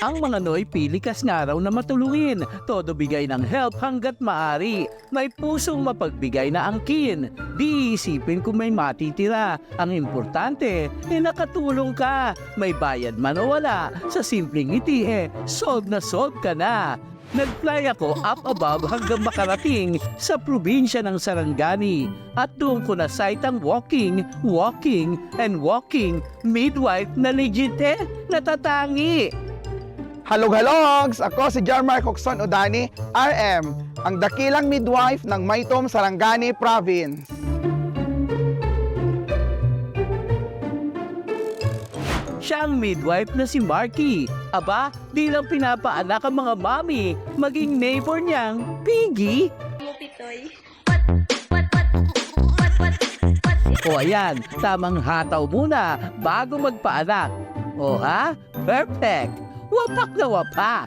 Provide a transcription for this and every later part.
Ang mga Noy pilikas nga raw na matulungin. Todo bigay ng help hanggat maari. May pusong mapagbigay na angkin. Di isipin kung may matitira. Ang importante, eh nakatulong ka. May bayad man o wala. Sa simpleng ngiti eh, solve na solve ka na. Nag-fly ako up above hanggang makarating sa probinsya ng Sarangani at doon ko na sight ang walking, walking, and walking midwife na legit eh, natatangi. Halog-halogs! Ako si Jarmar Coxon Udani, RM, ang dakilang midwife ng Maitom, Sarangani Province. Siya ang midwife na si Marky. Aba, di lang pinapaanak ang mga mami, maging neighbor niyang Piggy. Pitoy. What? What? What? What? What? What? O ayan, tamang hataw muna bago magpaanak. O ha? Perfect! Wapak na wapak!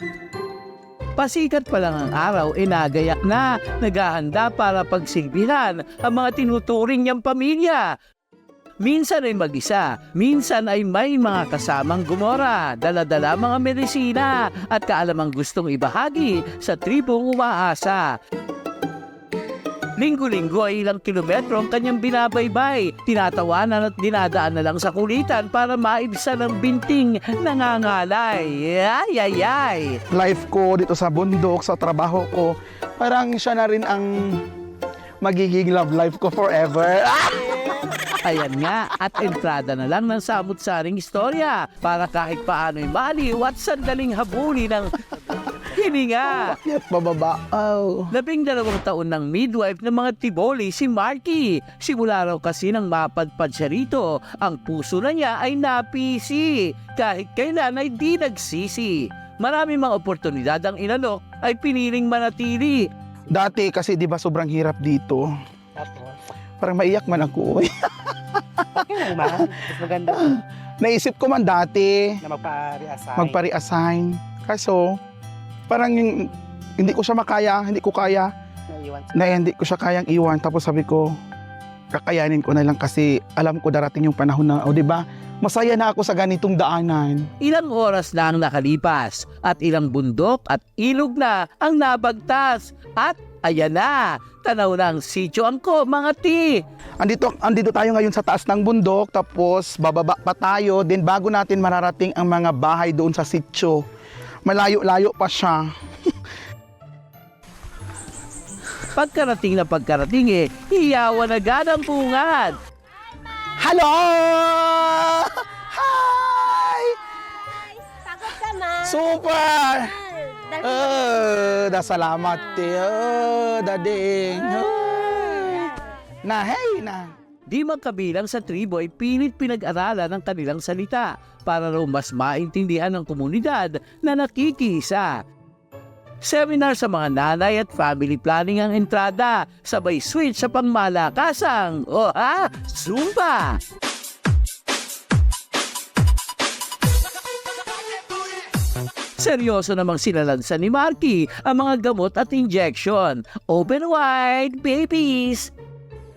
Pasikat pa lang ang araw, inagayak na, naghahanda para pagsilbihan ang mga tinuturing niyang pamilya. Minsan ay mag-isa, minsan ay may mga kasamang gumora, daladala mga medisina at kaalamang gustong ibahagi sa tribong umaasa. Linggo-linggo ay ilang kilometro ang kanyang binabaybay. Tinatawanan at dinadaan na lang sa kulitan para maibsan ang binting nangangalay. Ay, ay, ay. Life ko dito sa bundok, sa trabaho ko, parang siya na rin ang magiging love life ko forever. Ah! Ayan nga, at entrada na lang ng samut-saring istorya para kahit paano'y maliw at sandaling habuli ng hininga. At bababa. Oh. Labing dalawang taon ng midwife ng mga Tiboli si Marky. Simula raw kasi nang mapadpad siya rito, ang puso na niya ay napisi. Kahit kailan ay di nagsisi. Marami mga oportunidad ang inalok ay piniling manatili. Dati kasi di ba sobrang hirap dito. Parang maiyak man ako. eh. Okay lang ba? Mas maganda Naisip ko man dati, na magpa-reassign. magpa-reassign. Kaso, parang yung- hindi ko siya makaya, hindi ko kaya, Naiwan na hindi ko siya kayang iwan. Tapos sabi ko, kakayanin ko na lang kasi alam ko darating yung panahon na, o di ba? Masaya na ako sa ganitong daanan. Ilang oras na ang nakalipas at ilang bundok at ilog na ang nabagtas. At ayan na, tanaw na ang sityo angko mga ti. Andito, andito tayo ngayon sa taas ng bundok, tapos bababa pa tayo, din bago natin mararating ang mga bahay doon sa sityo. Malayo-layo pa siya. Pagkarating na pagkarating eh, hiyawan agad ang bungad. Hello! Hi! Pagod ka na. Super! Dali. Oh, da salamat te. Oh, dading. Oh. Na, hey na. Di magkabilang sa tribo ay pilit pinag-aralan ang kanilang salita para raw mas maintindihan ng komunidad na nakikisa. Seminar sa mga nanay at family planning ang entrada, sabay switch sa pangmalakasang, o ha, Zumba! Seryoso namang sinalansan ni Marky ang mga gamot at injection. Open wide, babies!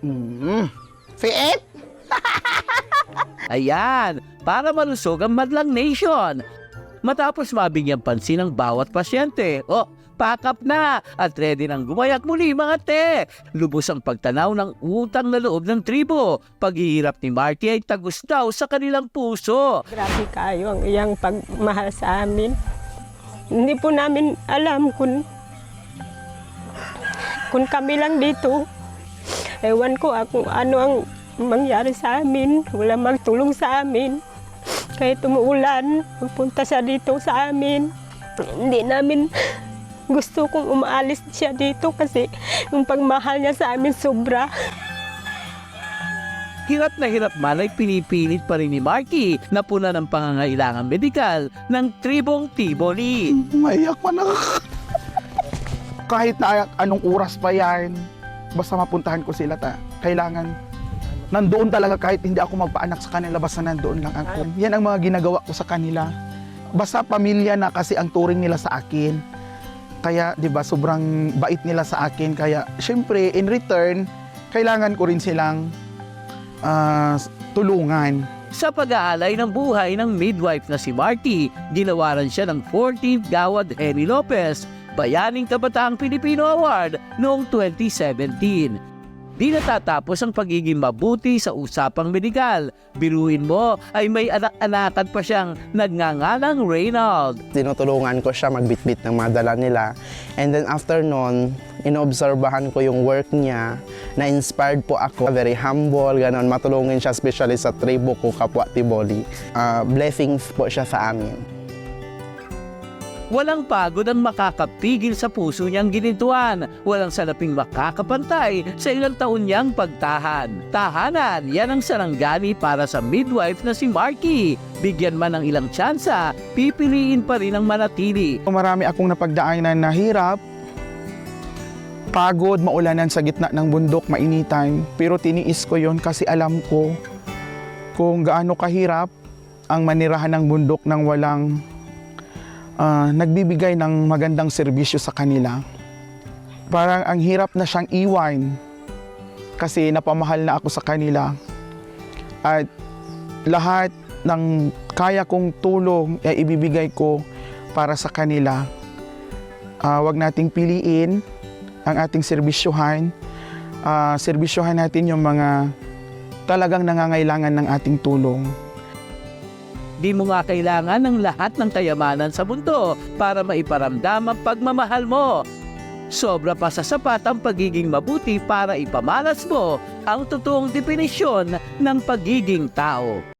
Mm. Fit? Ayan, para malusog ang Madlang Nation. Matapos mabigyan pansin ng bawat pasyente, oh, pack up na at ready nang gumayak muli mga te. Lubos ang pagtanaw ng utang na loob ng tribo. Paghihirap ni Marty ay tagus daw sa kanilang puso. Grabe kayo ang iyang pagmahal sa amin. Hindi po namin alam kung kung kami lang dito. Ewan ko kung ano ang mangyari sa amin. Wala magtulong sa amin. Kahit umuulan, pupunta siya dito sa amin. Hindi namin gusto kong umaalis siya dito kasi yung pagmahal niya sa amin sobra. Hirap na hirap man ay pinipilit pa rin ni Marky na puna ng pangangailangan medikal ng tribong Tiboli. Maiyak man ako. Kahit na anong oras pa yan, basta mapuntahan ko sila ta. Kailangan nandoon talaga kahit hindi ako magpaanak sa kanila, basta nandoon lang ako. Yan ang mga ginagawa ko sa kanila. Basta pamilya na kasi ang turing nila sa akin. Kaya, di ba, sobrang bait nila sa akin. Kaya, syempre, in return, kailangan ko rin silang ah, tulungan. Sa pag-aalay ng buhay ng midwife na si Marty, ginawaran siya ng 14th Gawad Henry Lopez, Bayaning Kabataang Pilipino Award noong 2017. Di natatapos ang pagiging mabuti sa usapang medikal. Biruin mo ay may anak-anakan pa siyang nagngangalang Reynald. tinutulungan ko siya magbitbit ng mga dala nila. And then after nun, inobserbahan ko yung work niya, na-inspired po ako, very humble, ganon, matulungin siya especially sa tribo ko, Kapwa Tiboli. Ah, blessings po siya sa amin. Walang pagod ang makakapigil sa puso niyang ginintuan. Walang salaping makakapantay sa ilang taon niyang pagtahan. Tahanan, yan ang saranggali para sa midwife na si Marky. Bigyan man ng ilang tsansa, pipiliin pa rin ang manatili. Marami akong napagdaanan na hirap, pagod, maulanan sa gitna ng bundok, mainitan. Pero tiniis ko yon kasi alam ko kung gaano kahirap ang manirahan ng bundok nang walang ah, nagbibigay ng magandang serbisyo sa kanila. Parang ang hirap na siyang iwan kasi napamahal na ako sa kanila. At lahat ng kaya kong tulong ay ibibigay ko para sa kanila. Ah, wag nating piliin ang ating serbisyohan. Ah, serbisyohan natin yung mga talagang nangangailangan ng ating tulong. Di mo nga kailangan ng lahat ng kayamanan sa mundo para maiparamdam ang pagmamahal mo. Sobra pa sa sapat ang pagiging mabuti para ipamalas mo ang totoong definisyon ng pagiging tao.